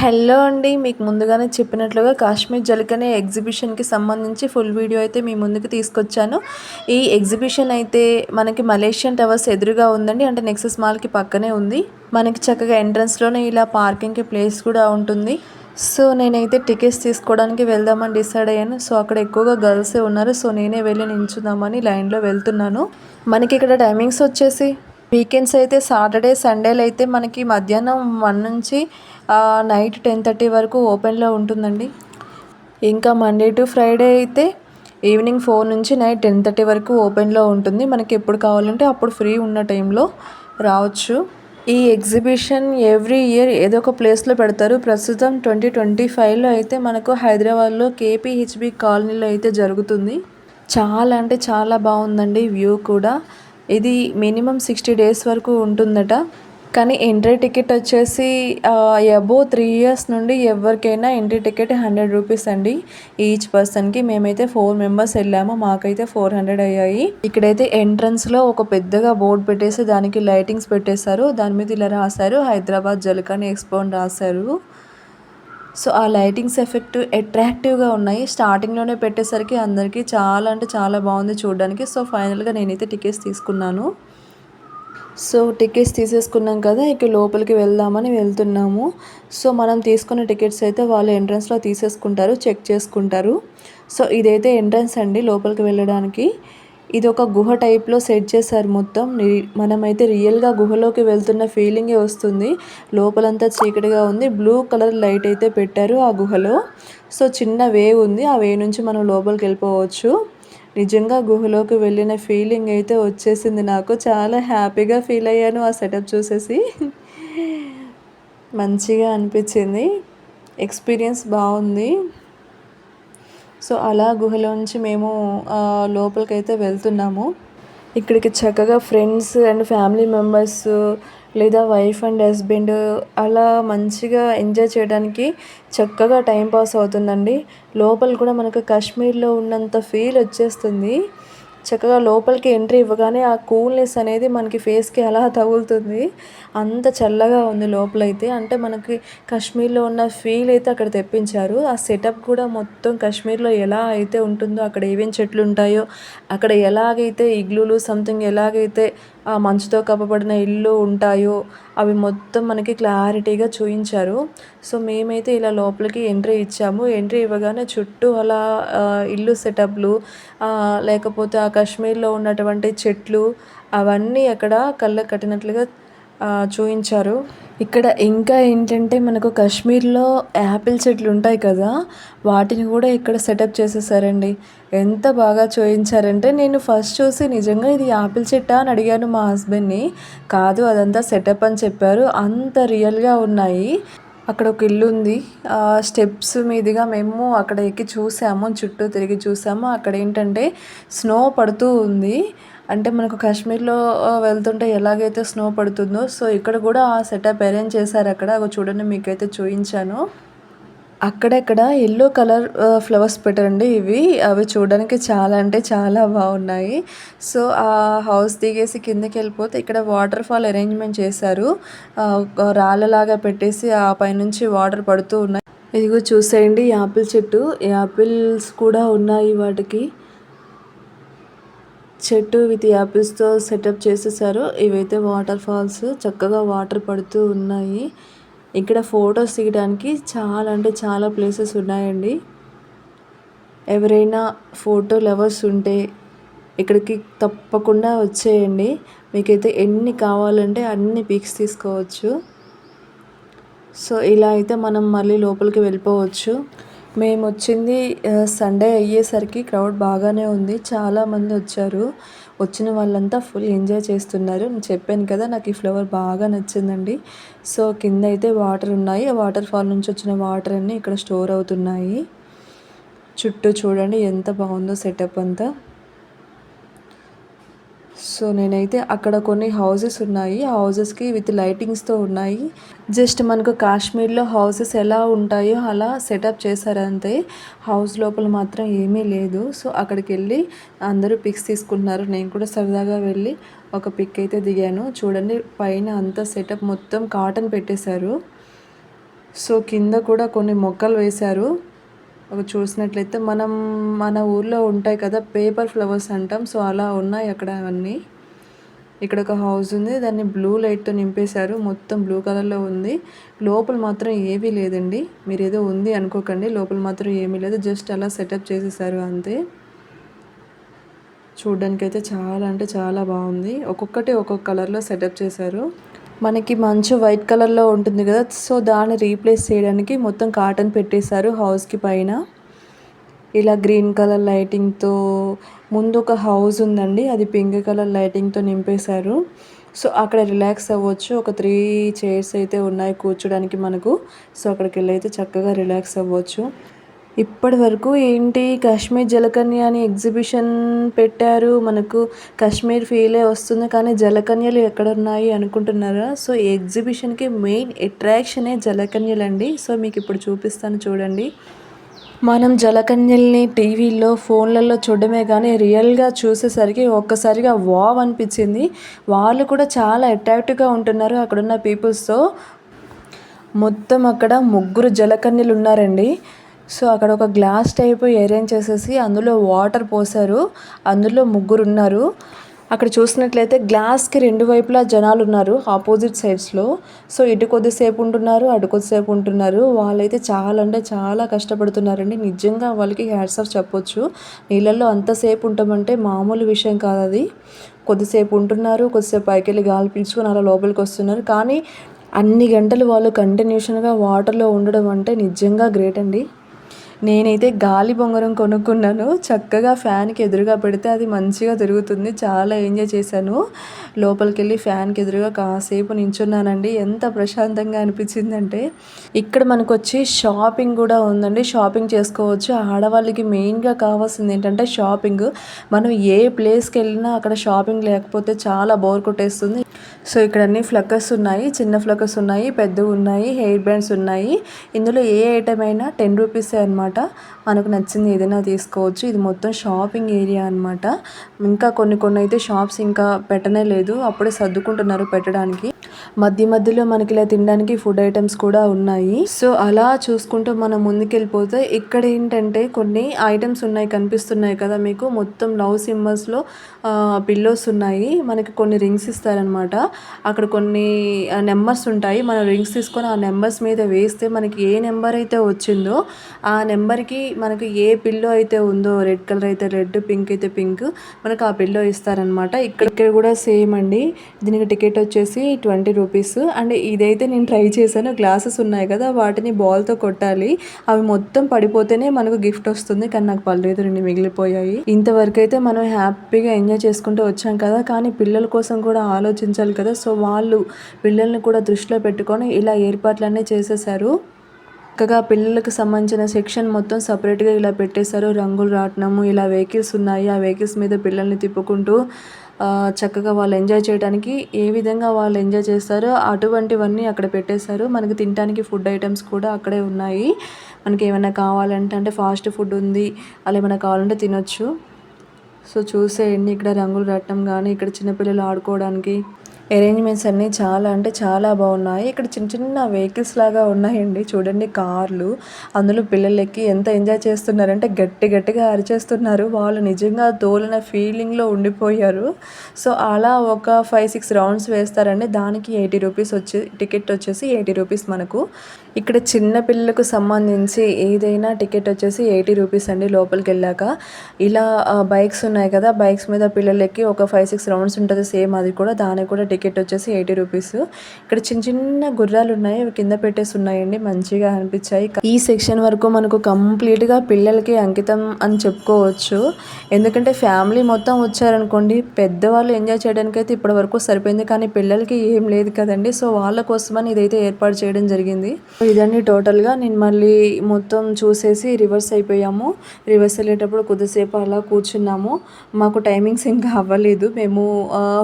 Hello అండి మీకు ముందుగానే చెప్పినట్లుగా కాశ్మీర్ జలకనే ఎగ్జిబిషన్కి సంబంధించి ఫుల్ వీడియో అయితే మీ ముందుకు తీసుకొచ్చాను. ఈ ఎగ్జిబిషన్ అయితే మనకి మలేషియన్ టవర్స్ ఎదురుగా ఉందండి అంటే నెక్సస్ మాల్కి పక్కనే ఉంది. మనకి చక్కగా ఎంట్రన్స్లోనే ఇలా పార్కింగ్కి ప్లేస్ కూడా ఉంటుంది. సో నేనైతే టికెట్స్ తీసుకోవడానికి వెళ్దామని డిసైడ్ అయ్యాను. సో అక్కడ ఎక్కువగా గర్ల్సే ఉన్నారు. సో నేనే వెళ్ళి నించుదామని లైన్లో వెళ్తున్నాను. మనకి ఇక్కడ టైమింగ్స్ వచ్చేసి వీకెండ్స్ అయితే సాటర్డే సండేలు అయితే మనకి మధ్యాహ్నం వన్ నుంచి నైట్ టెన్ థర్టీ వరకు ఓపెన్లో ఉంటుందండి. ఇంకా మండే టు ఫ్రైడే అయితే ఈవినింగ్ ఫోర్ నుంచి నైట్ టెన్ థర్టీ వరకు ఓపెన్లో ఉంటుంది. మనకి ఎప్పుడు కావాలంటే అప్పుడు ఫ్రీ ఉన్న టైంలో రావచ్చు. ఈ ఎగ్జిబిషన్ ఎవ్రీ ఇయర్ ఏదో ఒక ప్లేస్లో పెడతారు. ప్రస్తుతం ట్వంటీ ట్వంటీ ఫైవ్లో అయితే మనకు హైదరాబాద్లో కేపీహెచ్బి కాలనీలో అయితే జరుగుతుంది. చాలా అంటే చాలా బాగుందండి వ్యూ కూడా. ఇది మినిమం సిక్స్టీ డేస్ వరకు ఉంటుందట. కానీ ఎంట్రీ టికెట్ వచ్చేసి అబో త్రీ ఇయర్స్ నుండి ఎవరికైనా ఎంట్రీ టికెట్ హండ్రెడ్ రూపీస్ అండి. ఈచ్ పర్సన్కి మేమైతే ఫోర్ మెంబర్స్ వెళ్ళాము. మాకైతే ఫోర్ హండ్రెడ్ అయ్యాయి. ఇక్కడైతే ఎంట్రన్స్లో ఒక పెద్దగా బోర్డు పెట్టేసి దానికి లైటింగ్స్ పెట్టేశారు. దాని మీద ఇలా రాశారు. హైదరాబాద్ జలకాని ఎక్స్పో అని రాశారు. సో ఆ లైటింగ్స్ ఎఫెక్ట్ అట్రాక్టివ్గా ఉన్నాయి. స్టార్టింగ్లోనే పెట్టేసరికి అందరికీ చాలా అంటే చాలా బాగుంది చూడడానికి. సో ఫైనల్గా నేనైతే టికెట్స్ తీసుకున్నాను. సో టికెట్స్ తీసేసుకున్నాం కదా ఇక లోపలికి వెళ్దామని వెళ్తున్నాము. సో మనం తీసుకున్న టికెట్స్ అయితే వాళ్ళు ఎంట్రన్స్లో తీసేసుకుంటారు చెక్ చేసుకుంటారు. సో ఇదైతే ఎంట్రన్స్ అండి లోపలికి వెళ్ళడానికి. ఇది ఒక గుహ టైప్లో సెట్ చేశారు మొత్తం. మనమైతే రియల్గా గుహలోకి వెళ్తున్న ఫీలింగే వస్తుంది. లోపలంతా చీకటిగా ఉంది. బ్లూ కలర్ లైట్ అయితే పెట్టారు ఆ గుహలో. సో చిన్న వేవ్ ఉంది. ఆ వే నుంచి మనం లోపలికి వెళ్ళిపోవచ్చు. నిజంగా గుహలోకి వెళ్ళిన ఫీలింగ్ అయితే వచ్చేసింది నాకు. చాలా హ్యాపీగా ఫీల్ అయ్యాను ఆ సెటప్ చూసేసి. మంచిగా అనిపించింది. ఎక్స్పీరియన్స్ బాగుంది. సో అలా గుహలోంచి మేము లోపలికైతే వెళ్తున్నాము. ఇక్కడికి చక్కగా ఫ్రెండ్స్ అండ్ ఫ్యామిలీ మెంబర్స్ లేదా వైఫ్ అండ్ హస్బెండ్ అలా మంచిగా ఎంజాయ్ చేయడానికి చక్కగా టైం పాస్ అవుతుందండి. లోపల కూడా మనకు కాశ్మీర్లో ఉన్నంత ఫీల్ వచ్చేస్తుంది. చక్కగా లోపలికి ఎంట్రీ ఇవ్వగానే ఆ కూల్నెస్ అనేది మనకి ఫేస్కి అలా తగులుతుంది. అంత చల్లగా ఉంది లోపలైతే. అంటే మనకి కాశ్మీర్లో ఉన్న ఫీల్ అయితే అక్కడ తెప్పించారు. ఆ సెటప్ కూడా మొత్తం కాశ్మీర్లో ఎలా అయితే ఉంటుందో అక్కడ ఏమేం చెట్లు ఉంటాయో అక్కడ ఎలాగైతే ఇగ్లులు సంథింగ్ ఎలాగైతే ఆ మంచుతో కప్పబడిన ఇల్లు ఉంటాయో అవి మొత్తం మనకి క్లారిటీగా చూపించారు సో మేమైతే ఇలా లోపలికి ఎంట్రీ ఇచ్చాము. ఎంట్రీ ఇవ్వగానే చుట్టూ అలా ఇల్లు సెటప్లు లేకపోతే ఆ కాశ్మీర్లో ఉన్నటువంటి చెట్లు అవన్నీ అక్కడ కళ్ళకు కట్టినట్లుగా చూపించారు ఇక్కడ ఇంకా ఏంటంటే మనకు కాశ్మీర్లో యాపిల్ చెట్లు ఉంటాయి కదా వాటిని కూడా ఇక్కడ సెటప్ చేసేసారండి. ఎంత బాగా చూయించారంటే నేను ఫస్ట్ చూసి నిజంగా ఇది యాపిల్ చెట్టా అని అడిగాను మా హస్బెండ్ని. కాదు అదంతా సెటప్ అని చెప్పారు. అంత రియల్గా ఉన్నాయి. అక్కడ ఒక ఇల్లు ఉంది. స్టెప్స్ మీదుగా మేము అక్కడ ఎక్కి చూసాము. చుట్టూ తిరిగి చూసాము. అక్కడ ఏంటంటే స్నో పడుతూ ఉంది. అంటే మనకు కాశ్మీర్లో వెళ్తుంటే ఎలాగైతే స్నో పడుతుందో సో ఇక్కడ కూడా ఆ సెటప్ అరేంజ్ చేశారు అక్కడ. అవి చూడండి మీకైతే చూపించాను అక్కడక్కడ ఎల్లో కలర్ ఫ్లవర్స్ పెట్టండి ఇవి. అవి చూడడానికి చాలా అంటే చాలా బాగున్నాయి. సో ఆ హౌస్ దిగేసి కిందకి వెళ్ళిపోతే ఇక్కడ వాటర్ ఫాల్ అరేంజ్మెంట్ చేశారు. రాళ్ళలాగా పెట్టేసి ఆ పైనుంచి వాటర్ పడుతూ ఉన్నాయి. ఇదిగో చూసేయండి యాపిల్ చెట్టు. యాపిల్స్ కూడా ఉన్నాయి వాటికి. చెట్టు విత్ యాపిల్స్తో సెటప్ చేసేసారు. ఇవైతే వాటర్ ఫాల్స్ చక్కగా వాటర్ పడుతూ ఉన్నాయి. ఇక్కడ ఫొటోస్ దిగడానికి చాలా అంటే చాలా ప్లేసెస్ ఉన్నాయండి. ఎవరైనా ఫోటో లవర్స్ ఉంటే ఇక్కడికి తప్పకుండా వచ్చేయండి. మీకైతే ఎన్ని కావాలంటే అన్ని పిక్స్ తీసుకోవచ్చు. సో ఇలా అయితే మనం మళ్ళీ లోపలికి వెళ్ళిపోవచ్చు. మేము వచ్చింది సండే అయ్యేసరికి క్రౌడ్ బాగానే ఉంది. చాలామంది వచ్చారు. వచ్చిన వాళ్ళంతా ఫుల్ ఎంజాయ్ చేస్తున్నారు. నేను చెప్పాను కదా నాకు ఈ ఫ్లవర్ బాగా నచ్చిందండి. సో కింద అయితే వాటర్ ఉన్నాయి. ఆ వాటర్ ఫాల్ నుంచి వచ్చిన వాటర్ అన్నీ ఇక్కడ స్టోర్ అవుతున్నాయి. చుట్టూ చూడండి ఎంత బాగుందో సెటప్ అంతా. సో నేనైతే అక్కడ కొన్ని హౌసెస్ ఉన్నాయి. ఆ హౌసెస్కి విత్ లైటింగ్స్తో ఉన్నాయి. జస్ట్ మనకు కాశ్మీర్లో హౌసెస్ ఎలా ఉంటాయో అలా సెటప్ చేశారంతే. హౌస్ లోపల మాత్రం ఏమీ లేదు. సో అక్కడికి వెళ్ళి అందరూ పిక్స్ తీసుకుంటున్నారు. నేను కూడా సరదాగా వెళ్ళి ఒక పిక్ అయితే దిగాను. చూడండి పైన అంతా సెటప్ మొత్తం కాటన్ పెట్టేశారు. సో కింద కూడా కొన్ని మొక్కలు వేశారు. చూసినట్లయితే మనం మన ఊర్లో ఉంటాయి కదా పేపర్ ఫ్లవర్స్ అంటాం. సో అలా ఉన్నాయి అక్కడ అవన్నీ. ఇక్కడ ఒక హౌస్ ఉంది. దాన్ని బ్లూ లైట్తో నింపేశారు. మొత్తం బ్లూ కలర్లో ఉంది. లోపల మాత్రం ఏమీ లేదండి. మీరు ఏదో ఉంది అనుకోకండి. లోపల మాత్రం ఏమీ లేదు. జస్ట్ అలా సెటప్ చేసేసారు అంతే. చూడ్డానికి అయితే చాలా అంటే చాలా బాగుంది. ఒక్కొక్కటి ఒక్కొక్క కలర్లో సెటప్ చేశారు. మనకి మంచు వైట్ కలర్లో ఉంటుంది కదా సో దాన్ని రీప్లేస్ చేయడానికి మొత్తం కాటన్ పెట్టేశారు హౌస్కి పైన. ఇలా గ్రీన్ కలర్ లైటింగ్తో ముందు ఒక హౌస్ ఉందండి అది పింక్ కలర్ లైటింగ్తో నింపేశారు. సో అక్కడ రిలాక్స్ అవ్వచ్చు ఒక త్రీ చైర్స్ అయితే ఉన్నాయి కూర్చోడానికి మనకు. సో అక్కడికి వెళ్ళి అయితే చక్కగా రిలాక్స్ అవ్వచ్చు. ఇప్పటి వరకు ఏంటి కాశ్మీర్ జలకన్య అని ఎగ్జిబిషన్ పెట్టారు. మనకు కాశ్మీర్ ఫీలే వస్తుంది. కానీ జలకన్యలు ఎక్కడ ఉన్నాయి అనుకుంటున్నారా? సో ఈ ఎగ్జిబిషన్కి మెయిన్ అట్రాక్షనే జలకన్యలు అండి సో మీకు ఇప్పుడు చూపిస్తాను చూడండి. మనం జలకన్యల్ని టీవీల్లో ఫోన్లలో చూడడమే కానీ రియల్గా చూసేసరికి ఒక్కసారిగా వావ్ అనిపించింది. వాళ్ళు కూడా చాలా అట్రాక్టివ్గా ఉంటున్నారు అక్కడున్న పీపుల్స్తో. మొత్తం అక్కడ ముగ్గురు జలకన్యలు ఉన్నారండి సో అక్కడ ఒక గ్లాస్ టైప్ అరేంజ్ చేసేసి అందులో వాటర్ పోసారు అందులో ముగ్గురు ఉన్నారు. అక్కడ చూసినట్లయితే గ్లాస్కి రెండు వైపులా జనాలు ఉన్నారు ఆపోజిట్ సైడ్స్లో సో ఇటు కొద్దిసేపు ఉంటున్నారు అటు కొద్దిసేపు ఉంటున్నారు. వాళ్ళైతే చాలా అంటే చాలా కష్టపడుతున్నారండి. నిజంగా వాళ్ళకి హ్యాట్స్ ఆఫ్ చెప్పొచ్చు. నీళ్ళల్లో అంతసేపు ఉంటామంటే మామూలు విషయం కాదు అది. కొద్దిసేపు ఉంటున్నారు కొద్దిసేపు పైకి వెళ్ళి గాలి పీల్చుకొని అలా లోపలికి వస్తున్నారు. కానీ అన్ని గంటలు వాళ్ళు కంటిన్యూషన్గా వాటర్లో ఉండడం అంటే నిజంగా గ్రేట్ అండి. నేనైతే గాలి బొంగరం కొనుక్కున్నాను. చక్కగా ఫ్యాన్కి ఎదురుగా పెడితే అది మంచిగా తిరుగుతుంది. చాలా ఎంజాయ్ చేశాను. లోపలికి వెళ్ళి ఫ్యాన్కి ఎదురుగా కాసేపు నించున్నానండి. ఎంత ప్రశాంతంగా అనిపించిందంటే ఇక్కడ మనకు వచ్చి షాపింగ్ కూడా ఉందండి. షాపింగ్ చేసుకోవచ్చు. ఆడవాళ్ళకి మెయిన్గా కావాల్సింది ఏంటంటే షాపింగ్. మనం ఏ ప్లేస్కి వెళ్ళినా అక్కడ షాపింగ్ లేకపోతే చాలా బోర్ కొట్టేస్తుంది. సో ఇక్కడ అన్ని ఫ్లక్కర్స్ ఉన్నాయి. చిన్న ఫ్లక్కర్స్ ఉన్నాయి పెద్దవి ఉన్నాయి హెయిర్ బ్యాండ్స్ ఉన్నాయి. ఇందులో ఏ ఐటమ్ అయినా టెన్ రూపీసే అనమాట మనకు నచ్చింది ఏదైనా తీసుకోవచ్చు. ఇది మొత్తం షాపింగ్ ఏరియా అనమాట ఇంకా కొన్ని కొన్ని అయితే షాప్స్ ఇంకా పెట్టనే లేదు. అప్పుడే సర్దుకుంటున్నారు పెట్టడానికి. మధ్య మధ్యలో మనకి ఇలా తినడానికి ఫుడ్ ఐటమ్స్ కూడా ఉన్నాయి. సో అలా చూసుకుంటూ మనం ముందుకెళ్ళిపోతే ఇక్కడ ఏంటంటే కొన్ని ఐటమ్స్ ఉన్నాయి కనిపిస్తున్నాయి కదా మీకు. మొత్తం లవ్ సింబల్స్లో పిల్లోస్ ఉన్నాయి. మనకి కొన్ని రింగ్స్ ఇస్తారనమాట అక్కడ కొన్ని నెంబర్స్ ఉంటాయి. మనం రింగ్స్ తీసుకొని ఆ నెంబర్స్ మీద వేస్తే మనకి ఏ నెంబర్ అయితే వచ్చిందో ఆ నెంబర్కి మనకి ఏ పిల్లో అయితే ఉందో రెడ్ కలర్ అయితే రెడ్ పింక్ అయితే పింక్ మనకు ఆ పిల్లో ఇస్తారనమాట ఇక్కడ ఇక్కడ కూడా సేమ్ అండి. దీనికి టికెట్ వచ్చేసి ట్వంటీ రూపీస్. అండ్ ఇదైతే నేను ట్రై చేశాను. గ్లాసెస్ ఉన్నాయి కదా వాటిని బాల్తో కొట్టాలి. అవి మొత్తం పడిపోతేనే మనకు గిఫ్ట్ వస్తుంది. కానీ నాకు పర్లేదు రెండు మిగిలిపోయాయి. ఇంతవరకు అయితే మనం హ్యాపీగా ఎంజాయ్ చేసుకుంటూ వచ్చాం కదా. కానీ పిల్లల కోసం కూడా ఆలోచించాలి కదా. సో వాళ్ళు పిల్లల్ని కూడా దృష్టిలో పెట్టుకొని ఇలా ఏర్పాట్లన్నీ చేసేసారు చక్కగా పిల్లలకు సంబంధించిన సెక్షన్ మొత్తం సపరేట్గా ఇలా పెట్టేశారు. రంగులు రాట్నము ఇలా వెహికల్స్ ఉన్నాయి. ఆ వెహికల్స్ మీద పిల్లల్ని తిప్పుకుంటూ చక్కగా వాళ్ళు ఎంజాయ్ చేయడానికి ఏ విధంగా వాళ్ళు ఎంజాయ్ చేస్తారో అటువంటివన్నీ అక్కడ పెట్టేశారు. మనకి తినడానికి ఫుడ్ ఐటమ్స్ కూడా అక్కడే ఉన్నాయి. మనకి ఏమైనా కావాలంటే అంటే ఫాస్ట్ ఫుడ్ ఉంది అలా ఏమైనా కావాలంటే తినొచ్చు. సో చూసేయండి ఇక్కడ రంగులు రట్టం కానీ ఇక్కడ చిన్నపిల్లలు ఆడుకోవడానికి. అరేంజ్మెంట్స్ అన్నీ చాలా అంటే చాలా బాగున్నాయి. ఇక్కడ చిన్న చిన్న వెహికల్స్ లాగా ఉన్నాయండి. చూడండి కార్లు. అందులో పిల్లలకి ఎంత ఎంజాయ్ చేస్తున్నారంటే గట్టి గట్టిగా అరిచేస్తున్నారు. వాళ్ళు నిజంగా తోలిన ఫీలింగ్లో ఉండిపోయారు. సో అలా ఒక ఫైవ్ సిక్స్ రౌండ్స్ వేస్తారండి. దానికి ఎయిటీ రూపీస్ వచ్చి టికెట్ వచ్చేసి ఎయిటీ రూపీస్ మనకు. ఇక్కడ చిన్న పిల్లలకు సంబంధించి ఏదైనా టికెట్ వచ్చేసి ఎయిటీ రూపీస్ అండి లోపలికి వెళ్ళాక. ఇలా బైక్స్ ఉన్నాయి కదా. బైక్స్ మీద పిల్లలకి ఒక ఫైవ్ సిక్స్ రౌండ్స్ ఉంటుంది. సేమ్ అది కూడా. దానికి కూడా టికెట్ వచ్చేసి ఎయిటీ రూపీస్. ఇక్కడ చిన్న చిన్న గుర్రాలు ఉన్నాయి అవి కింద పెట్టేసి ఉన్నాయండి మంచిగా అనిపించాయి. ఈ సెక్షన్ వరకు మనకు కంప్లీట్గా పిల్లలకి అంకితం అని చెప్పుకోవచ్చు. ఎందుకంటే ఫ్యామిలీ మొత్తం వచ్చారనుకోండి పెద్దవాళ్ళు ఎంజాయ్ చేయడానికి అయితే ఇప్పటి వరకు సరిపోయింది. కానీ పిల్లలకి ఏం లేదు కదండి. సో వాళ్ళ కోసమని ఇదైతే ఏర్పాటు చేయడం జరిగింది. ఇదండి టోటల్గా నేను మళ్ళీ మొత్తం చూసేసి రివర్స్ అయిపోయాము. రివర్స్ వెళ్ళేటప్పుడు కొద్దిసేపు అలా కూర్చున్నాము. మాకు టైమింగ్స్ ఇంకా అవ్వలేదు మేము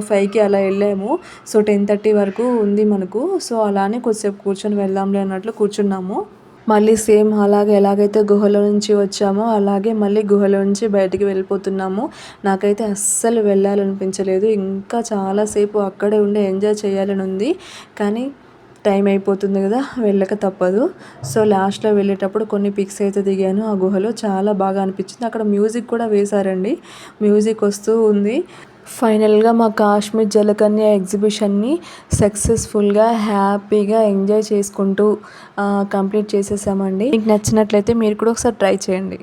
ఫైవ్కి అలా వెళ్ళాము. సో టెన్ థర్టీ వరకు ఉంది మనకు. సో అలానే కొద్దిసేపు కూర్చొని వెళ్దాంలే అన్నట్లు కూర్చున్నాము. మళ్ళీ సేమ్ అలాగే ఎలాగైతే గుహలో నుంచి వచ్చామో అలాగే మళ్ళీ గుహలో నుంచి బయటికి వెళ్ళిపోతున్నాము. నాకైతే అస్సలు వెళ్ళాలనిపించలేదు. ఇంకా చాలాసేపు అక్కడే ఉండి ఎంజాయ్ చేయాలని ఉంది. కానీ టైం అయిపోతుంది కదా వెళ్ళక తప్పదు. సో లాస్ట్లో వెళ్ళేటప్పుడు కొన్ని పిక్స్ అయితే దిగాను. ఆ గుహలో చాలా బాగా అనిపించింది. అక్కడ మ్యూజిక్ కూడా వేశారండి. మ్యూజిక్ వస్తూ ఉంది. ఫైనల్గా మా కాశ్మీర్ జలకన్య ఎగ్జిబిషన్ని సక్సెస్ఫుల్గా హ్యాపీగా ఎంజాయ్ చేసుకుంటూ కంప్లీట్ చేసేసామండి. మీకు నచ్చినట్లయితే మీరు కూడా ఒకసారి ట్రై చేయండి.